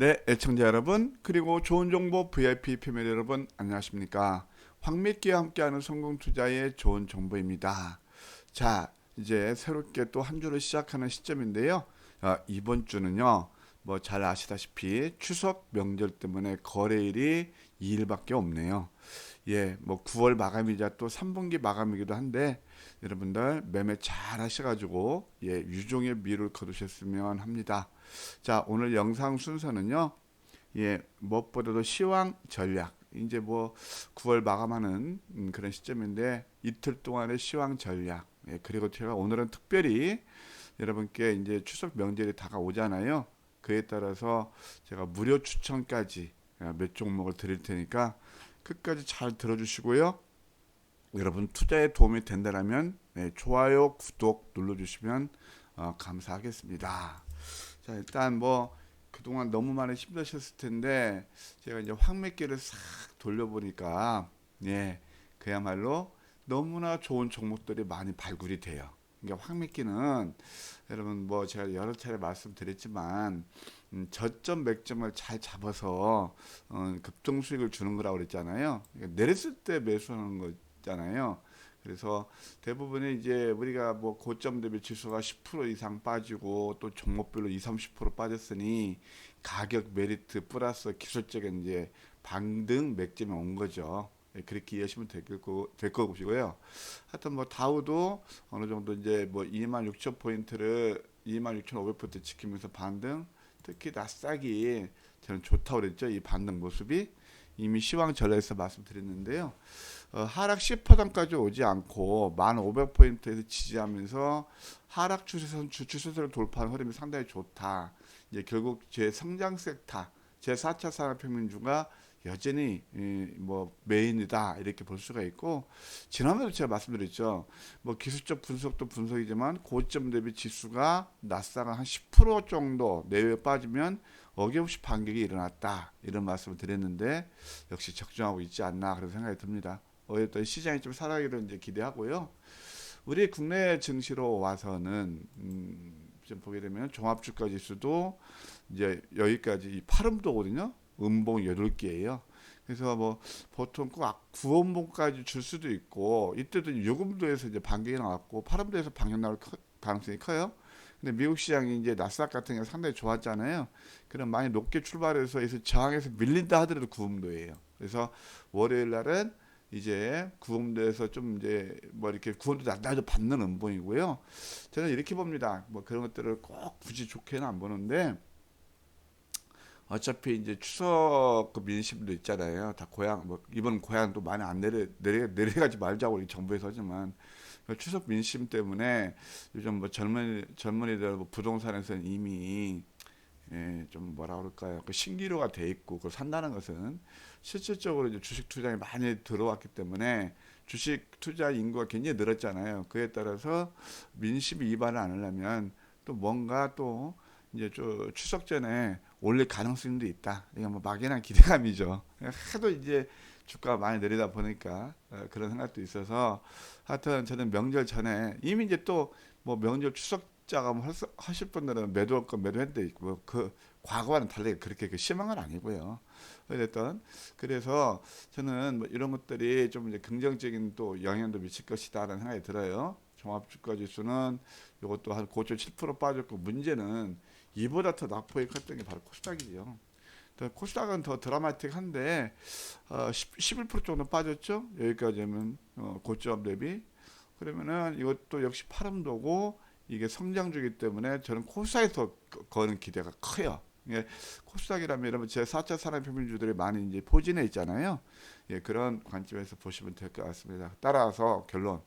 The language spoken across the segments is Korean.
네, 애청자 여러분, 그리고 좋은 정보 VIP 패밀리 여러분, 안녕하십니까. 황미끼와 함께하는 성공 투자의 좋은 정보입니다. 자, 이제 새롭게 또 한 주를 시작하는 시점인데요. 아, 이번 주는요, 뭐 잘 아시다시피 추석 명절 때문에 거래일이 2일밖에 없네요. 예, 뭐 9월 마감이자 또 3분기 마감이기도 한데 여러분들 매매 잘 하셔가지고 예, 유종의 미를 거두셨으면 합니다. 자, 오늘 영상 순서는요. 예, 무엇보다도 시황 전략. 이제 뭐 9월 마감하는 음, 그런 시점인데 이틀 동안의 시황 전략. 예, 그리고 제가 오늘은 특별히 여러분께 이제 추석 명절이 다가오잖아요. 그에 따라서 제가 무료 추천까지 아, 몇 종목을 드릴 테니까 끝까지 잘 들어주시고요. 여러분 투자에 도움이 된다면 네, 좋아요, 구독 눌러주시면 어, 감사하겠습니다. 자 일단 뭐 그동안 너무 많이 힘드셨을 텐데 제가 이제 황매기를 싹 돌려보니까 예 그야말로 너무나 좋은 종목들이 많이 발굴이 돼요. 그러니까 황매기는 여러분 뭐 제가 여러 차례 말씀드렸지만 음, 저점 맥점을 잘 잡아서 어, 급등 수익을 주는 거라고 그랬잖아요. 그러니까 내렸을 때 매수하는 거 있잖아요. 그래서 대부분의 이제 우리가 뭐 고점 대비 지수가 10% 이상 빠지고 또 종목별로 20, 30% 빠졌으니 가격 메리트 플러스 기술적인 이제 반등 맥점이 온 거죠. 예, 그렇게 이해하시면 될, 거, 될 거고요. 하여튼 뭐 다우도 어느 정도 이제 뭐 26,000포인트를 26,500포인트 지키면서 반등 특히 나스닥이 저는 좋다고 그랬죠. 이 반등 모습이 이미 시황 전략에서 말씀드렸는데요. 어, 하락 10%까지 오지 않고 1,500포인트에서 지지하면서 하락 추세선 주 추세선을 돌파한 흐름이 상당히 좋다. 이제 결국 제 성장 섹터, 제 4차 산업혁명주가 여전히 이, 뭐 메인이다 이렇게 볼 수가 있고 지난번에 제가 말씀드렸죠. 뭐 기술적 분석도 분석이지만 고점 대비 지수가 나스닥은 한10% 정도 내외 빠지면 어김없이 반격이 일어났다 이런 말씀을 드렸는데 역시 적중하고 있지 않나 그런 생각이 듭니다. 어쨌든 시장이 좀 살아기를 이제 기대하고요. 우리 국내 증시로 와서는 음, 좀 보게 되면 종합주가 지수도 이제 여기까지 이 파름도거든요. 음봉 8개예요. 그래서 뭐 보통 꼭 9원봉까지 줄 수도 있고 이때도 6음도에서 이제 반격이 나왔고 8음도에서 반격 나올 가능성이 커요. 근데 미국 시장이 이제 나스닥 같은 경우 상당히 좋았잖아요. 그럼 많이 높게 출발해서 에서 저항해서 밀린다 하더라도 9음도예요. 그래서 월요일 날은 이제 구음도에서 좀 이제 뭐 이렇게 구음도 낮아도 받는 음봉이고요. 저는 이렇게 봅니다. 뭐 그런 것들을 꼭 굳이 좋게는 안 보는데 어차피 이제 추석 그 민심도 있잖아요. 다 고향 뭐 이번 고향 또 많이 안 내려 내려 내려가지 말자고 우리 정부에서 하지만 그 추석 민심 때문에 요즘 뭐 젊은 젊은이들 뭐 부동산에서는 이미 예, 좀 뭐라 그럴까요? 그 신기루가 돼 있고 그걸 산다는 것은 실질적으로 이제 주식 투자에 많이 들어왔기 때문에 주식 투자 인구가 굉장히 늘었잖아요. 그에 따라서 민심 이반을 안 하려면 또 뭔가 또 이제 저 추석 전에 올릴 가능성도 있다. 이게 뭐 막연한 기대감이죠. 하도 이제 주가가 많이 내리다 보니까 어, 그런 생각도 있어서 하여튼 저는 명절 전에 이미 이제 또 뭐 명절 추석자가 뭐 하실 분들은 매도할 건 매도했는데 있고 그 과거와는 달리 그렇게 그 심한 건 아니고요. 어쨌든 그래서 저는 뭐 이런 것들이 좀 이제 긍정적인 또 영향도 미칠 것이다라는 생각이 들어요. 종합주가 지수는 이것도 한 고점 7% 빠졌고 문제는 이보다 더 낙폭이 컸던 게 바로 코스닥이죠. 코스닥은 더 드라마틱한데 어, 11% 정도 빠졌죠. 여기까지 면 어, 고점 대비 그러면은 이것도 역시 파름도고 이게 성장주기 때문에 저는 코스닥에서 거는 기대가 커요. 예, 코스닥이라면 여러분 제 4차 산업혁명주들이 많이 이제 포진해 있잖아요. 예, 그런 관점에서 보시면 될 것 같습니다. 따라서 결론.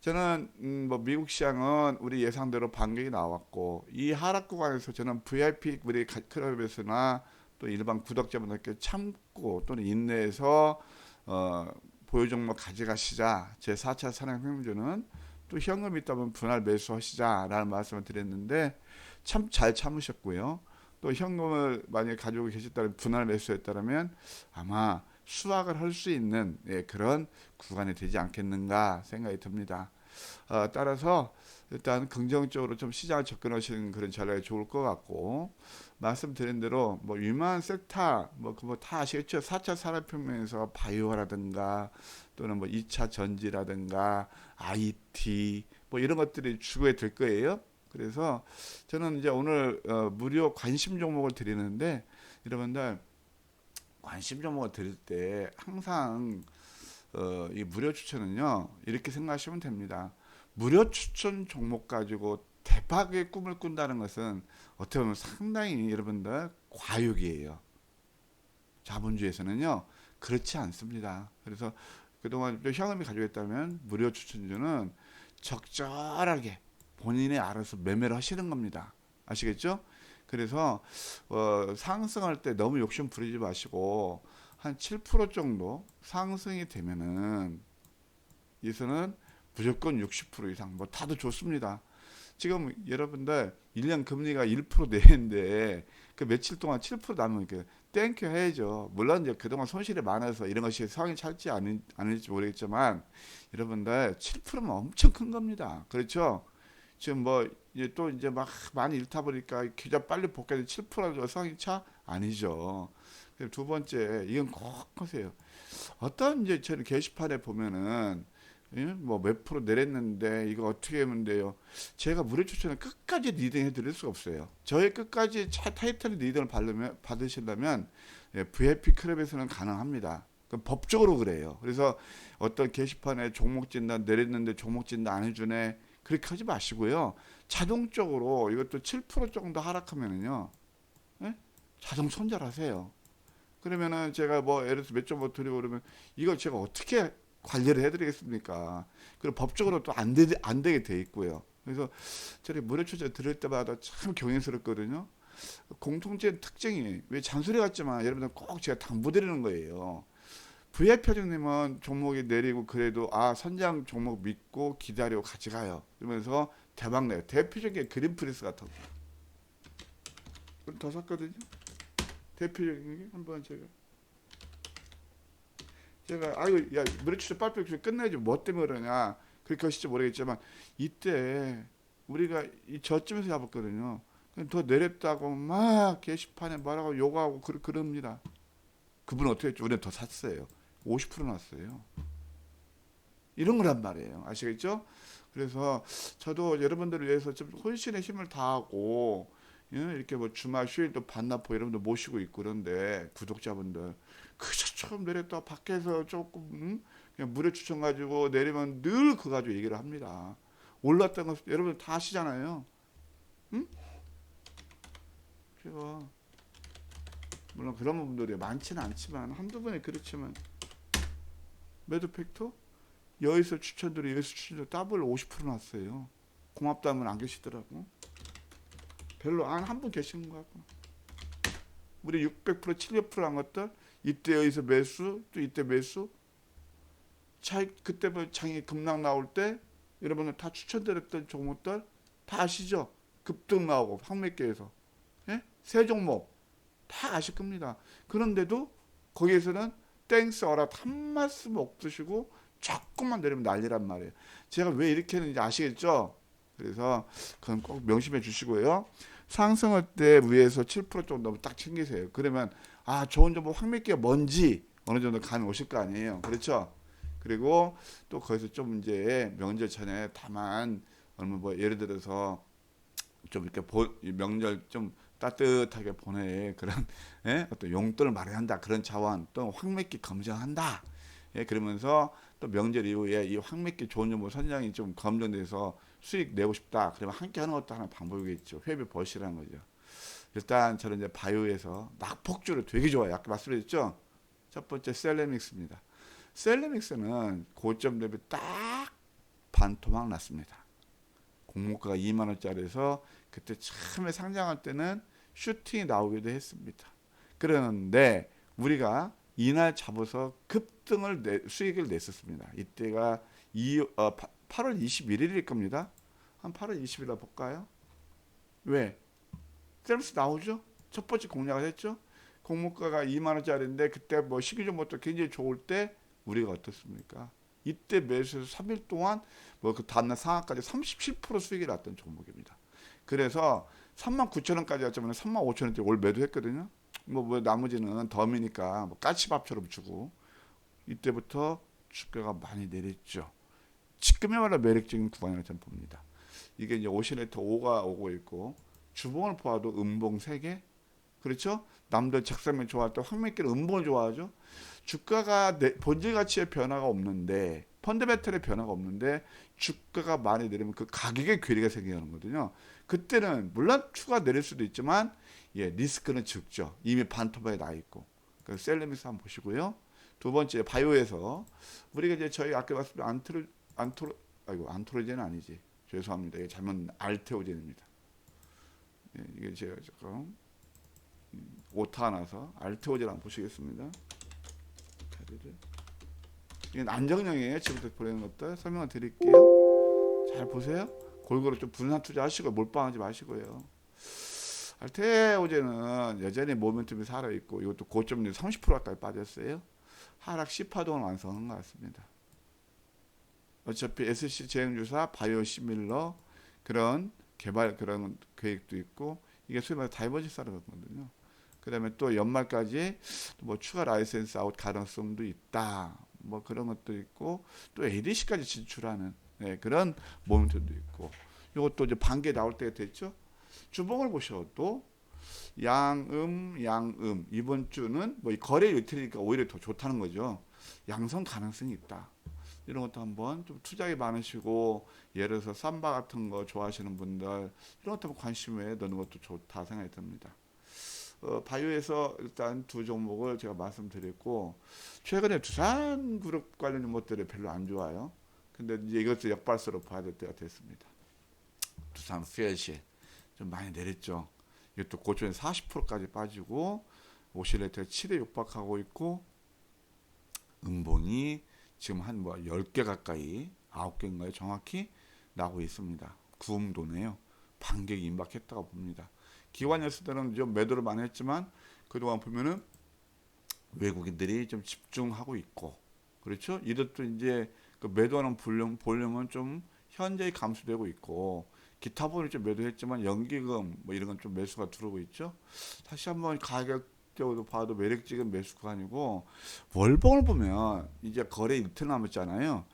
저는 음, 뭐 미국 시장은 우리 예상대로 반격이 나왔고 이 하락 구간에서 저는 VIP 우리 클럽에서나 또 일반 구독자분들께 참고 또는 인내해서 어, 보유 종목 가져가시자 제 4차 산업 혁명주는 또 현금 있다면 분할 매수하시자라는 말씀을 드렸는데 참 잘 참으셨고요. 또 현금을 만약에 가지고 계셨다면 분할 매수했다면 아마 수확을 할 수 있는 예, 그런 구간이 되지 않겠는가 생각이 듭니다. 어, 따라서 일단 긍정적으로 좀 시장을 접근하시는 그런 전략이 좋을 것 같고 말씀드린 대로 뭐 유망한 섹터 뭐그뭐다 아시겠죠 4차 산업혁명에서 바이오라든가 또는 뭐 2차 전지라든가 IT 뭐 이런 것들이 주거에 될 거예요. 그래서 저는 이제 오늘 어, 무료 관심 종목을 드리는데 여러분들 관심 종목을 드릴 때 항상 어, 이 무료 추천은요 이렇게 생각하시면 됩니다. 무료 추천 종목 가지고 대박의 꿈을 꾼다는 것은 어떻게 보면 상당히 여러분들 과욕이에요. 자본주의에서는요 그렇지 않습니다. 그래서 그동안 좀 현금이 가지고 있다면 무료 추천주는 적절하게 본인이 알아서 매매를 하시는 겁니다. 아시겠죠? 그래서 어, 상승할 때 너무 욕심 부리지 마시고 한 7% 정도 상승이 되면은 이서는 무조건 60% 이상 뭐 다도 좋습니다. 지금 여러분들 1년 금리가 1% 내는데 그 며칠 동안 7% 남으면 그 땡큐 해야죠. 물론 이제 그동안 손실이 많아서 이런 것이 성이 찰지 않은, 않을지 모르겠지만 여러분들 7%면 엄청 큰 겁니다. 그렇죠? 지금 뭐 이제 또 이제 막 많이 잃다 보니까 계좌 빨리 복귀해서 7%가 성이 차 아니죠. 두 번째 이건 꼭 하세요. 어떤 이제 저는 게시판에 보면은 예? 뭐몇 프로 내렸는데 이거 어떻게 하면 돼요? 제가 무료 추천을 끝까지 리딩해 드릴 수 없어요. 저의 끝까지 차 타이틀 리딩을 받으면, 받으시려면 예, VIP 클럽에서는 가능합니다. 그 법적으로 그래요. 그래서 어떤 게시판에 종목 진단 내렸는데 종목 진단 안 해주네 그렇게 하지 마시고요. 자동적으로 이것도 7% 정도 하락하면은요, 예? 자동 손절하세요. 그러면은 제가 뭐 예를 들어서 몇점뭐 드리고 그러면 이걸 제가 어떻게 관리를 해드리겠습니까? 그리고 법적으로 또 안 되, 안 되게 돼 있고요. 그래서 저희 무료 추천 들을 때마다 참 경외스럽거든요. 공통된 특징이 왜 잔소리 같지만 여러분들 꼭 제가 당부드리는 거예요. VIP 표정님은 종목이 내리고 그래도 아 선장 종목 믿고 기다리고 같이 가요. 그러면서 대박 내요. 대표적인 게 그린프리스 같은 거. 더 샀거든요. 대표적인 게 한번 제가 제가 아이고 야 무료추천 빨리 끝내지 뭐 때문에 그러냐 그렇게 하실지 모르겠지만 이때 우리가 이 저쯤에서 잡았거든요. 더 내렸다고 막 게시판에 뭐라고 욕하고 그, 그럽니다. 그분 어떻게 했죠? 우리는 더 샀어요. 50% 났어요. 이런 거란 말이에요. 아시겠죠? 그래서 저도 여러분들을 위해서 좀 혼신의 힘을 다하고 예, 이렇게 뭐 주말 휴일도 반납고 여러분들 모시고 있고 그런데 구독자분들 그저 처음 내렸다 밖에서 조금 음? 그냥 무료 추천 가지고 내리면 늘 그거 가지고 얘기를 합니다. 올랐던 거 여러분 다 아시잖아요. 응? 제가 물론 그런 분들이 많지는 않지만 한두 번에 그렇지만 매도 팩터 여기서 추천들이 여기서 추천들 더블 50% 났어요. 고맙다면 안 계시더라고. 별로 안 한 분 계시는 것 같고. 우리 600% 700%한 것들 이때 여기서 매수 또 이때 매수 차이 그때 뭐 장이 급락 나올 때 여러분들 다 추천드렸던 종목들 다 아시죠? 급등 나오고 황매계에서 예? 새 종목 다 아실 겁니다. 그런데도 거기에서는 땡스 어라 한 말씀 없으시고 조금만 내리면 난리란 말이에요. 제가 왜 이렇게 했는지 아시겠죠? 그래서 그건 꼭 명심해 주시고요. 상승할 때 위에서 7% 정도 딱 챙기세요. 그러면 아 좋은 정보 확밀기가 뭔지 어느 정도 감이 오실 거 아니에요. 그렇죠? 그리고 또 거기서 좀 이제 명절 전에 다만 얼마 뭐 예를 들어서 좀 이렇게 보, 명절 좀 따뜻하게 보내 그런 예? 어떤 용돈을 마련한다 그런 차원 또 확맥기 검증한다 예? 그러면서 또 명절 이후에 이 확맥기 좋은 정보 선장이 좀 검증돼서 수익 내고 싶다. 그러면 함께 하는 것도 하나 방법이겠죠. 회비 버시라는 거죠. 일단 저는 이제 바이오에서 낙폭주를 되게 좋아요. 아까 말씀드렸죠? 첫 번째 셀레믹스입니다. 셀레믹스는 고점 대비 딱 반토막 났습니다. 공모가가 2만 원짜리에서 그때 처음에 상장할 때는 슈팅이 나오기도 했습니다. 그런데 우리가 이날 잡아서 급등을 내, 수익을 냈었습니다. 이때가 이, 어, 8월 21일일 겁니다. 한 8월 20일에 볼까요? 왜? 셀스 나오죠? 첫 번째 공략을 했죠? 공모가가 2만 원짜리인데 그때 뭐 시기적부터 굉장히 좋을 때 우리가 어떻습니까? 이때 매수해서 3일 동안 뭐 그 다음날 상한까지 37% 수익이 났던 종목입니다. 그래서 39,000원까지 왔지만 35,000원대 올 매도했거든요. 뭐, 뭐 나머지는 덤이니까 뭐 까치밥처럼 주고 이때부터 주가가 많이 내렸죠. 지금이야말로 매력적인 구간이라고 저는 봅니다. 이게 이제 오시네터 5가 오고 있고 주봉을 보아도 음봉 3개 그렇죠? 남들 작사면 좋아할 때 황매끼는 음봉을 좋아하죠. 주가가 내, 본질 가치의 변화가 없는데 펀드멘털의 변화가 없는데 주가가 많이 내리면 그 가격의 괴리가 생기는 거거든요. 그때는 물론 추가 내릴 수도 있지만 예 리스크는 적죠. 이미 반토막에 나 있고. 그 셀레미스 한번 보시고요. 두 번째 바이오에서 우리가 이제 저희 아까 말씀 안트로 안토로 아이고 안토로젠은 아니지. 죄송합니다. 이게 잘못 알테오젠입니다. 예, 이게 제가 조금 음, 오타 나서 알테오젠 한번 보시겠습니다. 이건 안정형이에요. 지금부터 보내는 것들 설명을 드릴게요. 잘 보세요. 골고루 좀 분산 투자하시고 몰빵하지 마시고요. 알테오젠은 여전히 모멘텀이 살아 있고 이것도 고점 30% 가까이 빠졌어요. 하락 10파동을 완성한 것 같습니다. 어차피 SC 제형주사 바이오 시밀러 그런 개발 그런 계획도 있고 이게 소위 말해 다이버시사라는 거거든요. 그다음에 또 연말까지 뭐 추가 라이센스 아웃 가능성도 있다. 뭐 그런 것도 있고 또 ADC까지 진출하는 네, 그런 모멘트도 있고 이것도 이제 반개 나올 때가 됐죠. 주봉을 보셔도 양음 양음 이번 주는 뭐이 거래 유틸리가 오히려 더 좋다는 거죠. 양성 가능성이 있다. 이런 것도 한번 좀 투자가 많으시고 예를 들어서 삼바 같은 거 좋아하시는 분들 이런 것도 관심에 넣는 것도 좋다 생각이 듭니다. 어, 바이오에서 일단 두 종목을 제가 말씀드렸고 최근에 두산 그룹 관련 것들이 별로 안 좋아요. 근데 이제 이것도 역발서로 봐야 될 때가 됐습니다. 두산 수혜시 좀 많이 내렸죠. 이것도 고점에 40%까지 빠지고 오실레이터가 7에 육박하고 있고 음봉이 지금 한 뭐 10개 가까이 9개인가요? 정확히 나고 있습니다. 구음도네요. 반격이 임박했다고 봅니다. 기관이었을 좀 매도를 많이 했지만 그동안 보면은 외국인들이 좀 집중하고 있고 그렇죠? 이것도 이제 그 매도하는 볼륨, 볼륨은 좀 현저히 감소되고 있고 기타 부분을 좀 매도했지만 연기금 뭐 이런 건 좀 매수가 들어오고 있죠. 다시 한번 가격 적으로 봐도 매력적인 매수 구간이고 월봉을 보면 이제 거래 이틀 남았잖아요.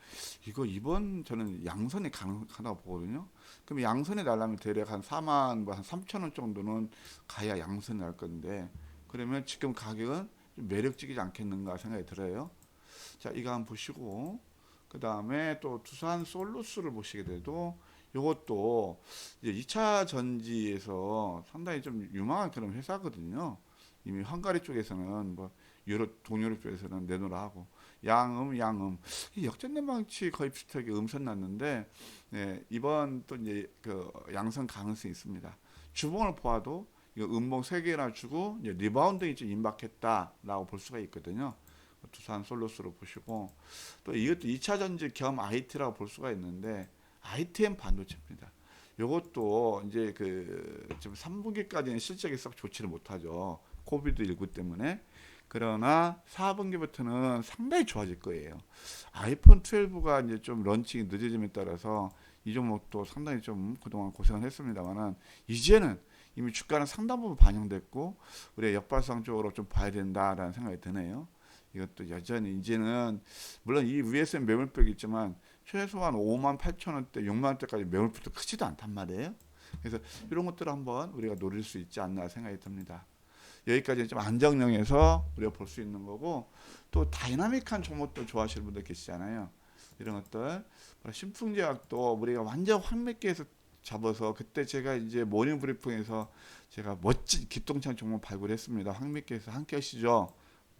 이거 이번 저는 양선이 가능하다고 보거든요. 그럼 양선이 날라면 대략 한 4만 뭐 한 3천 원 정도는 가야 양선이 날 건데 그러면 지금 가격은 좀 매력적이지 않겠는가 생각이 들어요. 자, 이거 한번 보시고 그 다음에 또 두산 솔루스를 보시게 돼도 이것도 이제 2차 전지에서 상당히 좀 유망한 그런 회사거든요. 이미 헝가리 쪽에서는 뭐 유럽 동유럽 쪽에서는 내놓으라 하고 양음 양음 이 역전된 방치 거의 비슷하게 음선 났는데 네, 이번 또 이제 그 양성 가능성이 있습니다. 주봉을 보아도 음봉 세 개나 주고 리바운딩이 좀 임박했다라고 볼 수가 있거든요. 두산 솔로스로 보시고 또 이것도 2차 전지 겸 IT라고 볼 수가 있는데 ITM 반도체입니다. 이것도 이제 그 지금 3분기까지는 실적이 썩 좋지를 못하죠. 코비드 19 때문에. 그러나 4분기부터는 상당히 좋아질 거예요. 아이폰 12가 이제 좀 런칭이 늦어짐에 따라서 이 종목도 상당히 좀 그동안 고생을 했습니다만은 이제는 이미 주가는 상당 부분 반영됐고 우리가 역발상적으로 좀 봐야 된다라는 생각이 드네요. 이것도 여전히 이제는 물론 이 위에서는 매물벽이 있지만 최소한 5만 8천 원대, 6만 원대까지 매물부터 크지도 않단 말이에요. 그래서 이런 것들을 한번 우리가 노릴 수 있지 않나 생각이 듭니다. 여기까지 좀 안정형에서 우리가 볼 수 있는 거고 또 다이나믹한 종목들 좋아하시는 분들 계시잖아요. 이런 것들 신풍제약도 우리가 완전 환맥기에서 잡아서 그때 제가 이제 모닝 브리핑에서 제가 멋진 기똥찬 종목 발굴했습니다. 황미께서 함께 하시죠.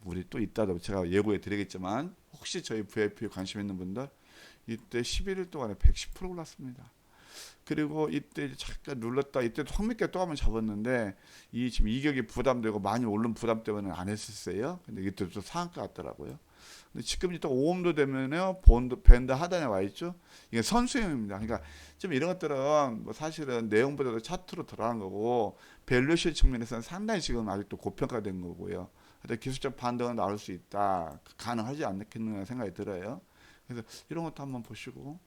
우리 또 이따도 제가 예고해 드리겠지만 혹시 저희 VIP 관심 있는 분들 이때 11일 동안에 110% 올랐습니다. 그리고 이때 잠깐 눌렀다 이때 황미께 또 한번 잡았는데 이 지금 이격이 부담되고 많이 오른 부담 때문에 안 했었어요. 근데 이때 또 상한가 같더라고요. 근데 지금 이제 5옴도 되면요 본드 밴드 하단에 와 있죠. 이게 선수형입니다. 그러니까 좀 이런 것들은 뭐 사실은 내용보다도 차트로 들어간 거고 밸류션 측면에서는 상당히 지금 아직도 고평가된 거고요. 기술적 반등은 나올 수 있다. 가능하지 않겠는가 생각이 들어요. 그래서 이런 것도 한번 보시고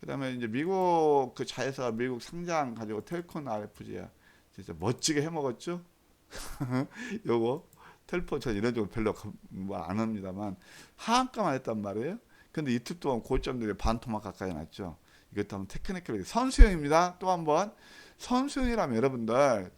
그다음에 이제 미국 그 자회사 미국 상장 가지고 텔콘 RFG야 진짜 멋지게 해 먹었죠. 요거 텔포 전 이런 쪽으로 별로 뭐 안 합니다만 하한가만 했단 말이에요. 근데 이틀 동안 고점들이 반 토막 가까이 났죠. 이것도 한번 테크니컬 선수형입니다. 또 한번 선수형이라면 여러분들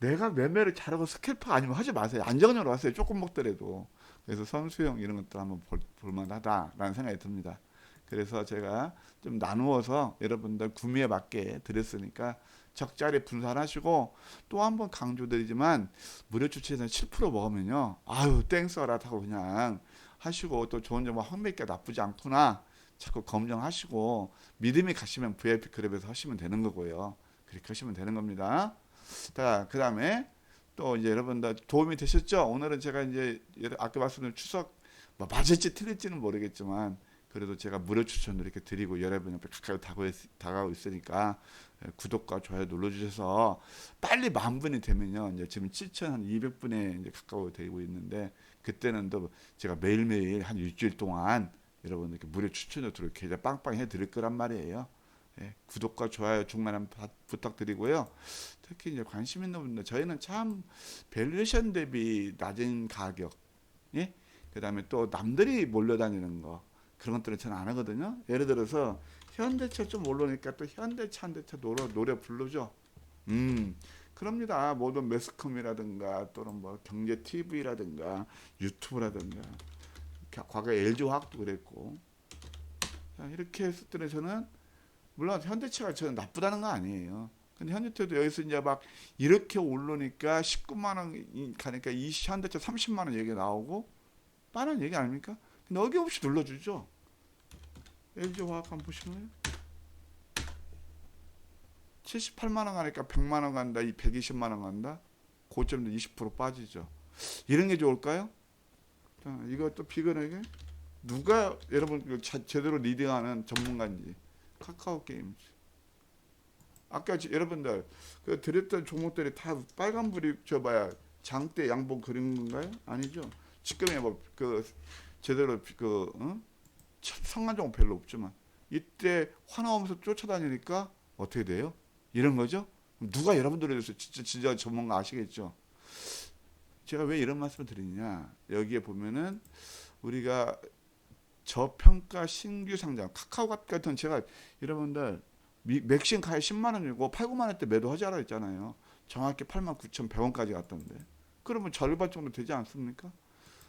내가 매매를 잘하고 스캘퍼 아니면 하지 마세요. 안정적으로 하세요. 조금 먹더라도. 그래서 선수형 이런 것도 한번 볼, 볼만하다라는 생각이 듭니다. 그래서 제가 좀 나누어서 여러분들 구매에 맞게 드렸으니까 적절히 분산하시고 또 한 번 강조드리지만 무료 주체에서 7% 먹으면요. 아유 땡 써라 하고 그냥 하시고 또 좋은 점은 확몇개 나쁘지 않구나 자꾸 검증하시고 믿음이 가시면 VIP 클럽에서 하시면 되는 거고요. 그렇게 하시면 되는 겁니다. 자, 그 다음에 또 이제 여러분들 도움이 되셨죠? 오늘은 제가 이제 아까 말씀드린 추석 뭐 맞을지 틀릴지는 모르겠지만 그래도 제가 무료 추천을 이렇게 드리고 여러분 옆에 가까이 다가오, 다가오고 있으니까 예, 구독과 좋아요 눌러주셔서 빨리 만 분이 되면요 이제 지금 7,200분에 이제 가까워 되고 있는데 그때는 또 제가 매일매일 한 일주일 동안 여러분들께 무료 추천을 들어 계좌 빵빵 해드릴 거란 말이에요. 예, 구독과 좋아요 중만한 부탁드리고요. 특히 이제 관심 있는 분들 저희는 참 밸류에이션 대비 낮은 가격, 예, 그다음에 또 남들이 몰려다니는 거 그런 것들은 저는 안 하거든요. 예를 들어서 현대차 좀 올라오니까 또 현대차 현대차 노래 노래 부르죠. 음. 그럽니다. 모든 매스컴이라든가 또는 뭐 경제 TV라든가 유튜브라든가 과거 LG 화학도 그랬고 자, 이렇게 했을 때는 저는 물론 현대차가 저는 나쁘다는 거 아니에요. 근데 현대차도 여기서 이제 막 이렇게 오르니까 19만 원 가니까 이 현대차 30만 원 얘기 나오고 빠른 얘기 아닙니까? 어김없이 눌러주죠. LG 화학 한번 보시면 78만 원 가니까 100만 원 간다, 이 120만 원 간다. 고점도 20% 빠지죠. 이런 게 좋을까요? 자, 이것도 비근하게 누가 여러분 제대로 리딩하는 전문가인지 카카오 게임즈. 아까 지- 여러분들 그 드렸던 종목들이 다 빨간불이 저 봐야 장대 양봉 그린 건가요? 아니죠. 지금에 뭐그 제대로 그 성한 종목 별로 없지만 이때 화나오면서 쫓아다니니까 어떻게 돼요? 이런 거죠. 누가 여러분들에 대해서 진짜 진짜 전문가 아시겠죠? 제가 왜 이런 말씀을 드리냐? 여기에 보면은 우리가 저평가 신규 상장 카카오 같은 제가 여러분들 미- 맥신 가에 10만 원이고 8, 9만 원대 매도하자라 했잖아요. 정확히 8만 9천 100원까지 갔던데. 그러면 절반 정도 되지 않습니까?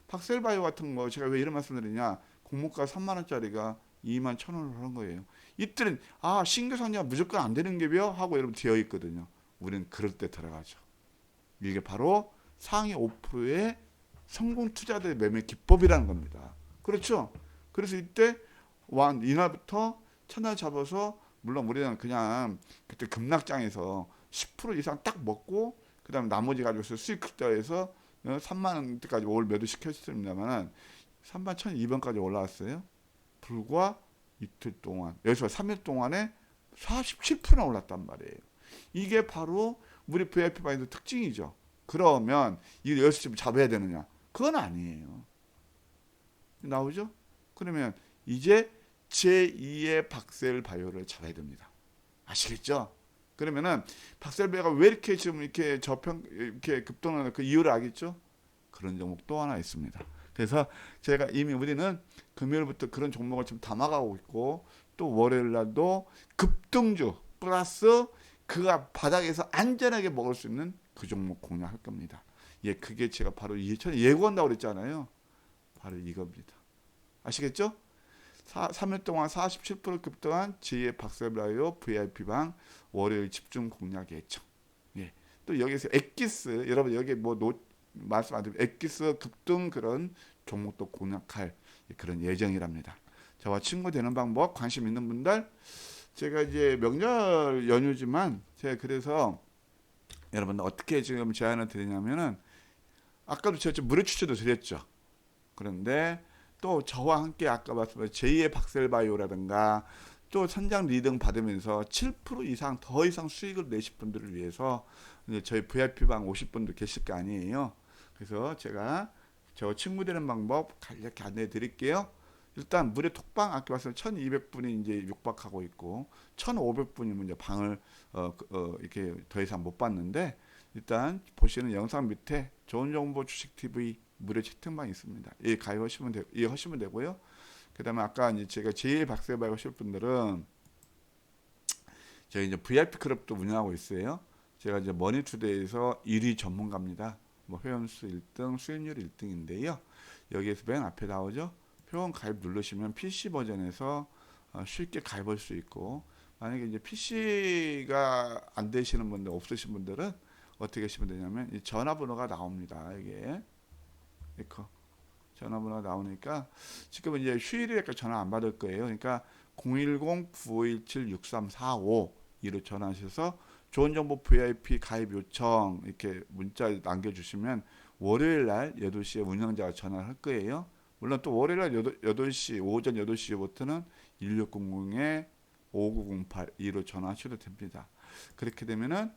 박셀바이오 같은 거 제가 왜 이런 말씀드리냐? 공모가 3만 원짜리가 2만 천 원을 하는 거예요. 이때는 아 신규 상장 무조건 안 되는 게요 하고 여러분 되어 있거든요. 우리는 그럴 때 들어가죠. 이게 바로 상위 5%의 성공 투자들의 매매 기법이라는 겁니다. 그렇죠? 그래서 이때 완 이날부터 첫날 잡아서 물론 우리는 그냥 그때 급락장에서 10% 이상 딱 먹고 그다음 나머지 가지고서 수익 극대화해서 3만 원대까지 올 매도 시켰습니다만은 3만 1,200원까지 올라왔어요. 불과 이틀 동안 여기서 3일 동안에 47%나 올랐단 말이에요. 이게 바로 우리 VIP 바인드 특징이죠. 그러면 이걸 여기서 좀 잡아야 되느냐? 그건 아니에요. 나오죠? 그러면 이제 제2의 박셀 바이오를 잡아야 됩니다. 아시겠죠? 그러면은 박셀 바이오가 왜 이렇게 지금 이렇게 저평 이렇게 급등하는 그 이유를 알겠죠? 그런 종목 또 하나 있습니다. 그래서 제가 이미 우리는 금요일부터 그런 종목을 지금 담아가고 있고 또 월요일 날도 급등주 플러스 그가 바닥에서 안전하게 먹을 수 있는 그 종목 공략할 겁니다. 예, 그게 제가 바로 예전에 예고한다고 그랬잖아요. 바로 이겁니다. 아시겠죠? 4, 3일 동안 47% 급등한 제2의 박세브라이오 VIP방 월요일 집중 공략 예정. 예. 또 여기서 엑기스 여러분 여기 뭐 노, 말씀 안 드리면 엑기스 급등 그런 종목도 공략할 그런 예정이랍니다. 저와 친구 되는 방법 관심 있는 분들 제가 이제 명절 연휴지만 제가 그래서 여러분 어떻게 지금 제안을 드리냐면은 아까도 제가 좀 무료 추천도 드렸죠. 그런데 또 저와 함께 아까 말씀드린 제2의 박셀바이오라든가 또 선장 리딩 받으면서 7% 이상 더 이상 수익을 내실 분들을 위해서 저희 VIP방 오실 분들 계실 거 아니에요. 그래서 제가 저 친구 되는 방법 간략히 안내해 드릴게요. 일단 무료 톡방 아까 말씀 1,200분이 이제 육박하고 있고 1,500분이 이제 방을 어, 그, 어, 이렇게 더 이상 못 봤는데 일단 보시는 영상 밑에 좋은 정보 주식 TV 무료 채팅방이 있습니다. 이 가입하시면 되, 이 하시면 되고요. 그다음에 아까 이제 제가 제일 박세 받으실 분들은 저희 이제 VIP 클럽도 운영하고 있어요. 제가 이제 머니투데이에서 1위 전문가입니다. 뭐 회원수 1등, 수익률 1등인데요. 여기에서 맨 앞에 나오죠. 회원 가입 누르시면 PC 버전에서 어, 쉽게 가입할 수 있고 만약에 이제 PC가 안 되시는 분들 없으신 분들은 어떻게 하시면 되냐면 이 전화번호가 나옵니다. 이게 이거 전화번호가 나오니까 지금 이제 휴일이니까 전화 안 받을 거예요. 그러니까 010-9517-6345 이로 전화하셔서 좋은 정보 VIP 가입 요청 이렇게 문자 남겨주시면 월요일 날 8시에 운영자가 전화를 할 거예요. 물론 또 월요일 날 8, 시 오전 8시부터는 1600에 5908 2로 전화하셔도 됩니다. 그렇게 되면은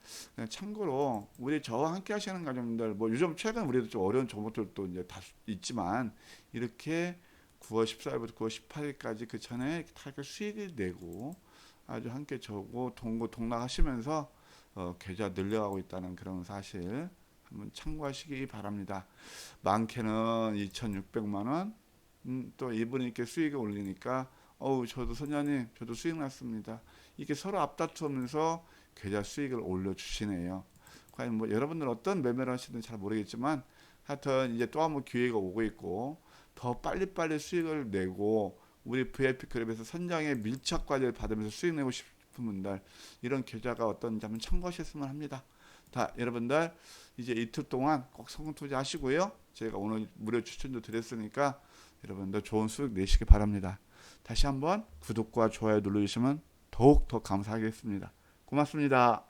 참고로 우리 저와 함께 하시는 가정들 뭐 요즘 최근 우리도 좀 어려운 정보들도 이제 다 있지만 이렇게 9월 14일부터 9월 18일까지 그 전에 다 이렇게 수익을 내고 아주 함께 저고 동고 동락하시면서 어, 계좌 늘려가고 있다는 그런 사실 한번 참고하시기 바랍니다. 많게는 2,600만 원, 음, 또 이분이 이렇게 수익을 올리니까 어우 저도 선녀님 저도 수익 났습니다. 이게 서로 앞다투면서 계좌 수익을 올려주시네요. 과연 뭐 여러분들 어떤 매매를 하시는지 잘 모르겠지만 하여튼 이제 또 한 번 기회가 오고 있고 더 빨리빨리 수익을 내고 우리 VIP 클럽에서 선장의 밀착 과제를 받으면서 수익 내고 싶은 분들 이런 계좌가 어떤지 한번 참고하셨으면 합니다. 자, 여러분들 이제 이틀 동안 꼭 성공 투자하시고요. 제가 오늘 무료 추천도 드렸으니까 여러분들 좋은 수익 내시기 바랍니다. 다시 한번 구독과 좋아요 눌러주시면 더욱 더 감사하겠습니다. 고맙습니다.